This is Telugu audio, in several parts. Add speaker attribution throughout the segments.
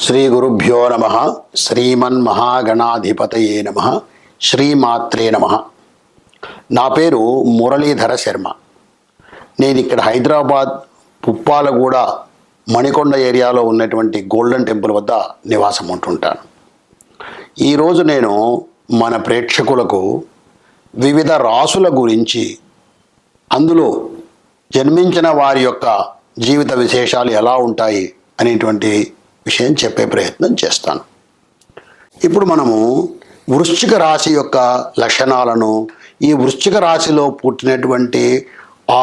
Speaker 1: శ్రీ గురుభ్యో నమ. శ్రీమన్మహాగణాధిపతయే నమ. శ్రీమాత్రే నమ. నా పేరు మురళీధర శర్మ. నేను ఇక్కడ హైదరాబాద్ పుప్పాలగూడ మణికొండ ఏరియాలో ఉన్నటువంటి గోల్డెన్ టెంపుల్ వద్ద నివాసం ఉంటుంటాను. ఈరోజు నేను మన ప్రేక్షకులకు వివిధ రాసుల గురించి అందులో జన్మించిన వారి యొక్క జీవిత విశేషాలు ఎలా ఉంటాయి అనేటువంటి విషయం చెప్పే ప్రయత్నం చేస్తాను. ఇప్పుడు మనము వృశ్చిక రాశి యొక్క లక్షణాలను ఈ వృశ్చిక రాశిలో పుట్టినటువంటి ఆ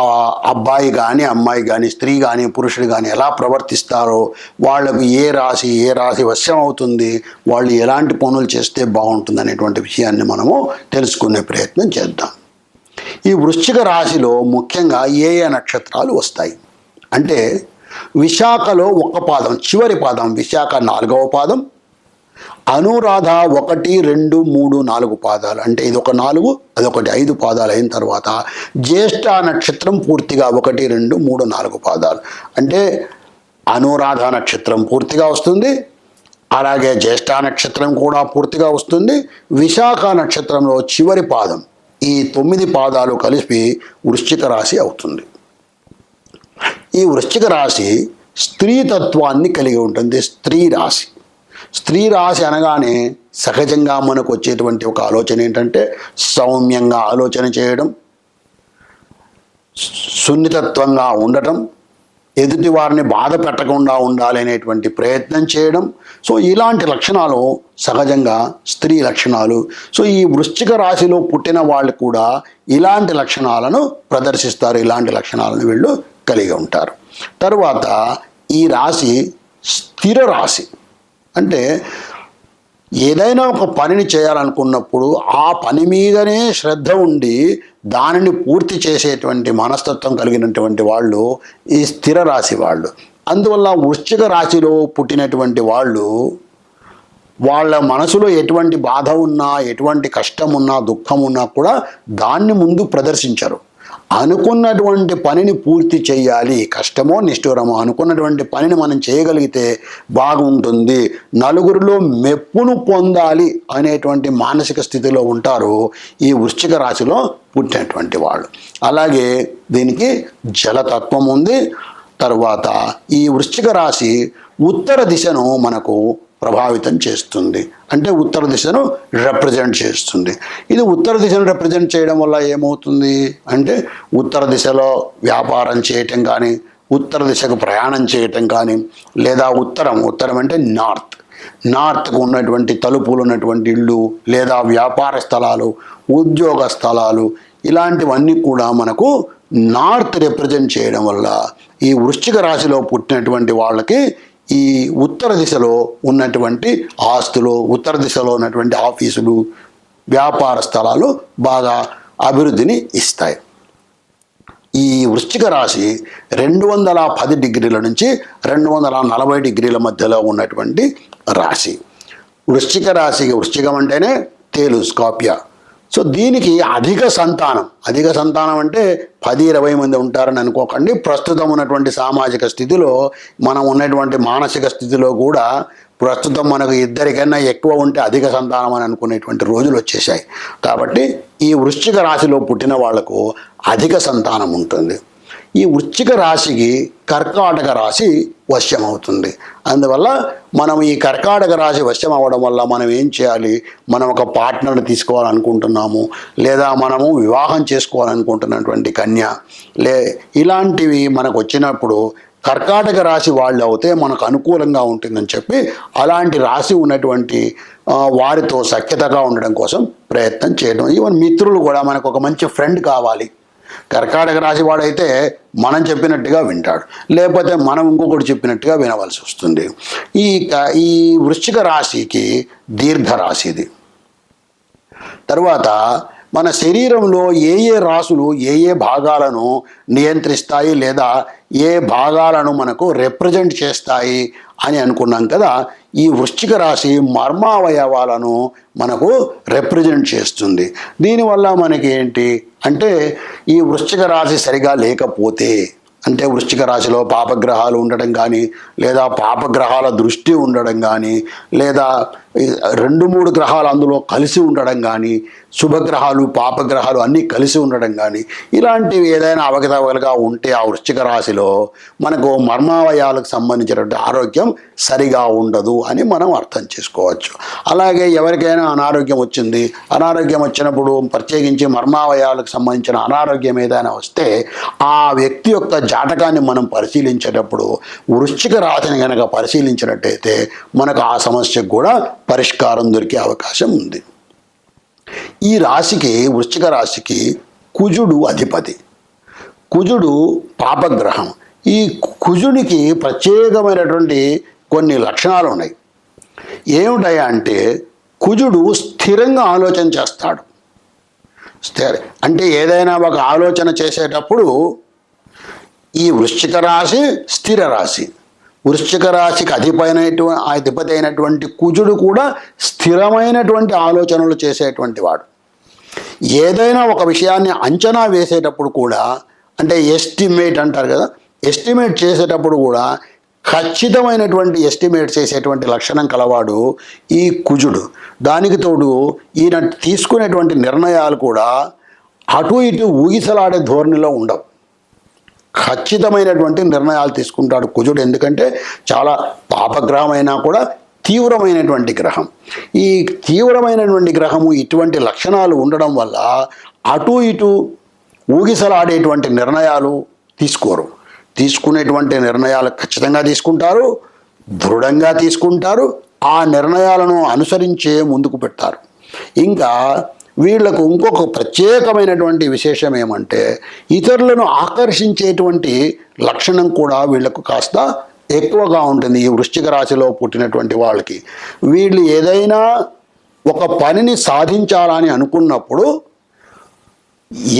Speaker 1: అబ్బాయి కానీ అమ్మాయి కానీ స్త్రీ కానీ పురుషుడు కానీ ఎలా ప్రవర్తిస్తారో వాళ్ళకు ఏ రాశి ఏ రాశి వశ్యం అవుతుంది వాళ్ళు ఎలాంటి పనులు చేస్తే బాగుంటుంది అనేటువంటి విషయాన్ని మనము తెలుసుకునే ప్రయత్నం చేద్దాం. ఈ వృశ్చిక రాశిలో ముఖ్యంగా ఏ ఏ నక్షత్రాలు వస్తాయి? అంటే విశాఖలో ఒక పాదం చివరి పాదం విశాఖ నాలుగవ పాదం. అనురాధ ఒకటి రెండు మూడు నాలుగు పాదాలు. అంటే ఇది ఒక నాలుగు అదొకటి ఐదు పాదాలు అయిన తర్వాత జ్యేష్ఠ నక్షత్రం పూర్తిగా ఒకటి రెండు మూడు నాలుగు పాదాలు. అంటే అనురాధ నక్షత్రం పూర్తిగా వస్తుంది అలాగే జ్యేష్ఠ నక్షత్రం కూడా పూర్తిగా వస్తుంది విశాఖ నక్షత్రంలో చివరి పాదం ఈ తొమ్మిది పాదాలు కలిపి వృశ్చిక రాశి అవుతుంది. ఈ వృశ్చిక రాశి స్త్రీతత్వాన్ని కలిగి ఉంటుంది. స్త్రీ రాశి. స్త్రీ రాశి అనగానే సహజంగా మనకు వచ్చేటువంటి ఒక ఆలోచన ఏంటంటే సౌమ్యంగా ఆలోచన చేయడం సున్నితత్వంగా ఉండటం ఎదుటి వారిని బాధ పెట్టకుండా ఉండాలి అనేటువంటి ప్రయత్నం చేయడం. సో ఇలాంటి లక్షణాలు సహజంగా స్త్రీ లక్షణాలు. సో ఈ వృశ్చిక రాశిలో పుట్టిన వాళ్ళు కూడా ఇలాంటి లక్షణాలను ప్రదర్శిస్తారు. ఇలాంటి లక్షణాలను వీళ్ళు కలిగి ఉంటారు. తరువాత ఈ రాశి స్థిర రాశి. అంటే ఏదైనా ఒక పనిని చేయాలనుకున్నప్పుడు ఆ పని మీదనే శ్రద్ధ ఉండి దానిని పూర్తి చేసేటువంటి మనస్తత్వం కలిగినటువంటి వాళ్ళు ఈ స్థిర రాశి వాళ్ళు. అందువల్ల వృశ్చిక రాశిలో పుట్టినటువంటి వాళ్ళు వాళ్ళ మనసులో ఎటువంటి బాధ ఉన్నా ఎటువంటి కష్టం ఉన్నా దుఃఖం ఉన్నా కూడా దాన్ని ముందు ప్రదర్శించరు. అనుకున్నటువంటి పనిని పూర్తి చేయాలి. కష్టమో నిష్ఠూరమో అనుకున్నటువంటి పనిని మనం చేయగలిగితే బాగుంటుంది. నలుగురిలో మెప్పును పొందాలి అనేటువంటి మానసిక స్థితిలో ఉంటారు ఈ వృశ్చిక రాశిలో పుట్టినటువంటి వాళ్ళు. అలాగే దీనికి జలతత్వం ఉంది. తర్వాత ఈ వృశ్చిక రాశి ఉత్తర దిశను మనకు ప్రభావితం చేస్తుంది. అంటే ఉత్తర దిశను రిప్రజెంట్ చేస్తుంది. ఇది ఉత్తర దిశను రిప్రజెంట్ చేయడం వల్ల ఏమవుతుంది? అంటే ఉత్తర దిశలో వ్యాపారం చేయటం కానీ ఉత్తర దిశకు ప్రయాణం చేయటం కానీ లేదా ఉత్తరం ఉత్తరం అంటే నార్త్ నార్త్కు ఉన్నటువంటి తలుపులు ఉన్నటువంటి ఇళ్ళు లేదా వ్యాపార స్థలాలు ఉద్యోగ స్థలాలు ఇలాంటివన్నీ కూడా మనకు నార్త్ రిప్రజెంట్ చేయడం వల్ల ఈ వృశ్చిక రాశిలో పుట్టినటువంటి వాళ్ళకి ఈ ఉత్తర దిశలో ఉన్నటువంటి ఆస్తులు ఉత్తర దిశలో ఉన్నటువంటి ఆఫీసులు వ్యాపార స్థలాలు బాగా అభివృద్ధిని ఇస్తాయి. ఈ వృశ్చిక రాశి రెండు వందల పది డిగ్రీల నుంచి రెండు వందల నలభై డిగ్రీల మధ్యలో ఉన్నటువంటి రాశి. వృశ్చిక రాశికి వృశ్చికం అంటేనే తేలు స్కాపియా సో దీనికి అధిక సంతానం. అధిక సంతానం అంటే పది ఇరవై మంది ఉంటారని అనుకోకండి. ప్రస్తుతం ఉన్నటువంటి సామాజిక స్థితిలో మనం ఉన్నటువంటి మానసిక స్థితిలో కూడా ప్రస్తుతం మనకు ఇద్దరికన్నా ఎక్కువ ఉంటే అధిక సంతానం అని అనుకునేటువంటి రోజులు వచ్చేసాయి కాబట్టి ఈ వృశ్చిక రాశిలో పుట్టిన వాళ్ళకు అధిక సంతానం ఉంటుంది. ఈ వృశ్చిక రాశికి కర్కాటక రాశి వశ్యం అవుతుంది అందువల్ల మనం ఈ కర్కాటక రాశి వశ్యం అవ్వడం వల్ల మనం ఏం చేయాలి? మనం ఒక పార్ట్నర్ని తీసుకోవాలనుకుంటున్నాము లేదా మనము వివాహం చేసుకోవాలనుకుంటున్నటువంటి కన్య లే ఇలాంటివి మనకు వచ్చినప్పుడు కర్కాటక రాశి వాళ్ళు అవుతే మనకు అనుకూలంగా ఉంటుందని చెప్పి అలాంటి రాశి ఉన్నటువంటి వారితో సఖ్యతగా ఉండడం కోసం ప్రయత్నం చేయడం ఈవెన్ మిత్రులు కూడా మనకు ఒక మంచి ఫ్రెండ్ కావాలి. కర్కాటక రాశి వాడైతే మనం చెప్పినట్టుగా వింటాడు. లేకపోతే మనం ఇంకొకటి చెప్పినట్టుగా వినవలసి వస్తుంది. ఈ ఈ వృశ్చిక రాశికి దీర్ఘ రాశి ఇది. తర్వాత మన శరీరంలో ఏ ఏ రాసులు ఏ ఏ భాగాలను నియంత్రిస్తాయి లేదా ఏ భాగాలను మనకు రిప్రజెంట్ చేస్తాయి అని అనుకున్నాం కదా ఈ వృశ్చిక రాశి మర్మావయవాలను మనకు రిప్రజెంట్ చేస్తుంది. దీనివల్ల మనకి ఏంటి అంటే ఈ వృశ్చిక రాశి సరిగా లేకపోతే అంటే వృశ్చిక రాశిలో పాపగ్రహాలు ఉండడం కానీ లేదా పాపగ్రహాల దృష్టి ఉండడం కానీ లేదా రెండు మూడు గ్రహాలు అందులో కలిసి ఉండడం కానీ శుభగ్రహాలు పాపగ్రహాలు అన్నీ కలిసి ఉండడం కానీ ఇలాంటివి ఏదైనా అవకతవకలుగా ఉంటే ఆ వృశ్చిక రాశిలో మనకు మర్మావయాలకు సంబంధించినటువంటి ఆరోగ్యం సరిగా ఉండదు అని మనం అర్థం చేసుకోవచ్చు. అలాగే ఎవరికైనా అనారోగ్యం వచ్చింది అనారోగ్యం వచ్చినప్పుడు ప్రత్యేకించి మర్మావయాలకు సంబంధించిన అనారోగ్యం ఏదైనా వస్తే ఆ వ్యక్తి యొక్క జాతకాన్ని మనం పరిశీలించేటప్పుడు వృశ్చిక రాశిని కనుక పరిశీలించినట్టయితే మనకు ఆ సమస్యకు కూడా పరిష్కారం దొరికే అవకాశం ఉంది. ఈ రాశికి వృశ్చిక రాశికి కుజుడు అధిపతి. కుజుడు పాపగ్రహం. ఈ కుజుడికి ప్రత్యేకమైనటువంటి కొన్ని లక్షణాలు ఉన్నాయి. ఏమిటాయా అంటే కుజుడు స్థిరంగా ఆలోచన చేస్తాడు. స్థిర అంటే ఏదైనా ఒక ఆలోచన చేసేటప్పుడు ఈ వృశ్చిక రాశి స్థిర రాశి. వృశ్చిక రాశికి అధిపైనటువంటి అధిపతి అయినటువంటి కుజుడు కూడా స్థిరమైనటువంటి ఆలోచనలు చేసేటువంటి వాడు. ఏదైనా ఒక విషయాన్ని అంచనా వేసేటప్పుడు కూడా అంటే ఎస్టిమేట్ అంటారు కదా ఎస్టిమేట్ చేసేటప్పుడు కూడా ఖచ్చితమైనటువంటి ఎస్టిమేట్ చేసేటువంటి లక్షణం కలవాడు ఈ కుజుడు. దానికి తోడు ఈయన తీసుకునేటువంటి నిర్ణయాలు కూడా అటు ఇటు ఊగిసలాడే ధోరణిలో ఉండవు. ఖచ్చితమైనటువంటి నిర్ణయాలు తీసుకుంటాడు కుజుడు. ఎందుకంటే చాలా పాపగ్రహం అయినా కూడా తీవ్రమైనటువంటి గ్రహం. ఈ తీవ్రమైనటువంటి గ్రహము ఇటువంటి లక్షణాలు ఉండడం వల్ల అటు ఇటు ఊగిసలాడేటువంటి నిర్ణయాలు తీసుకోరు. తీసుకునేటువంటి నిర్ణయాలు ఖచ్చితంగా తీసుకుంటారు దృఢంగా తీసుకుంటారు ఆ నిర్ణయాలను అనుసరించే ముందుకు పెడతారు. ఇంకా వీళ్ళకు ఇంకొక ప్రత్యేకమైనటువంటి విశేషం ఏమంటే ఇతరులను ఆకర్షించేటువంటి లక్షణం కూడా వీళ్ళకు కాస్త ఎక్కువగా ఉంటుంది ఈ వృశ్చిక రాశిలో పుట్టినటువంటి వాళ్ళకి. వీళ్ళు ఏదైనా ఒక పనిని సాధించాలని అనుకున్నప్పుడు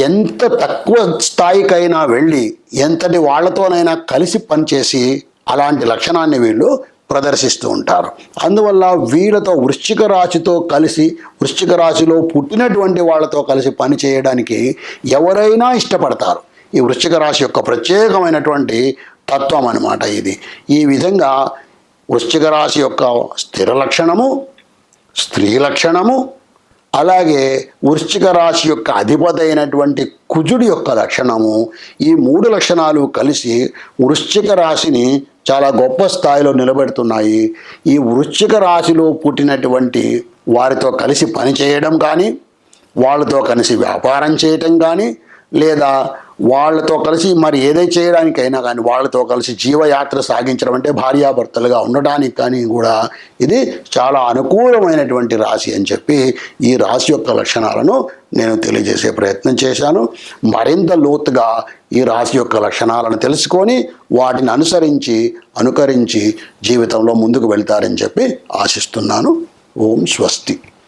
Speaker 1: ఎంత తక్కువ స్థాయికైనా వెళ్ళి ఎంతటి వాళ్ళతోనైనా కలిసి పనిచేసి అలాంటి లక్షణాన్ని వీళ్ళు ప్రదర్శిస్తూ ఉంటారు. అందువల్ల వీళ్ళతో వృశ్చిక రాశితో కలిసి వృశ్చిక రాశిలో పుట్టినటువంటి వాళ్ళతో కలిసి పని చేయడానికి ఎవరైనా ఇష్టపడతారు. ఈ వృశ్చిక రాశి యొక్క ప్రత్యేకమైనటువంటి తత్వం అనమాట ఇది. ఈ విధంగా వృశ్చిక రాశి యొక్క స్థిర లక్షణము స్త్రీ లక్షణము అలాగే వృశ్చిక రాశి యొక్క అధిపతి అయినటువంటి కుజుడి యొక్క లక్షణము ఈ మూడు లక్షణాలు కలిసి వృశ్చిక రాశిని చాలా గొప్ప స్థాయిలో నిలబెడుతున్నాయి. ఈ వృశ్చిక రాశిలో పుట్టినటువంటి వారితో కలిసి పనిచేయడం కానీ వాళ్ళతో కలిసి వ్యాపారం చేయటం కానీ లేదా వాళ్ళతో కలిసి మరి ఏదే చేయడానికైనా కానీ వాళ్ళతో కలిసి జీవయాత్ర సాగించడం అంటే భార్యాభర్తలుగా ఉండడానికి కానీ కూడా ఇది చాలా అనుకూలమైనటువంటి రాశి అని చెప్పి ఈ రాశి యొక్క లక్షణాలను నేను తెలియజేసే ప్రయత్నం చేశాను. మరింత లోతుగా ఈ రాశి యొక్క లక్షణాలను తెలుసుకొని వాటిని అనుసరించి అనుకరించి జీవితంలో ముందుకు వెళ్తారని చెప్పి ఆశిస్తున్నాను. ఓం స్వస్తి.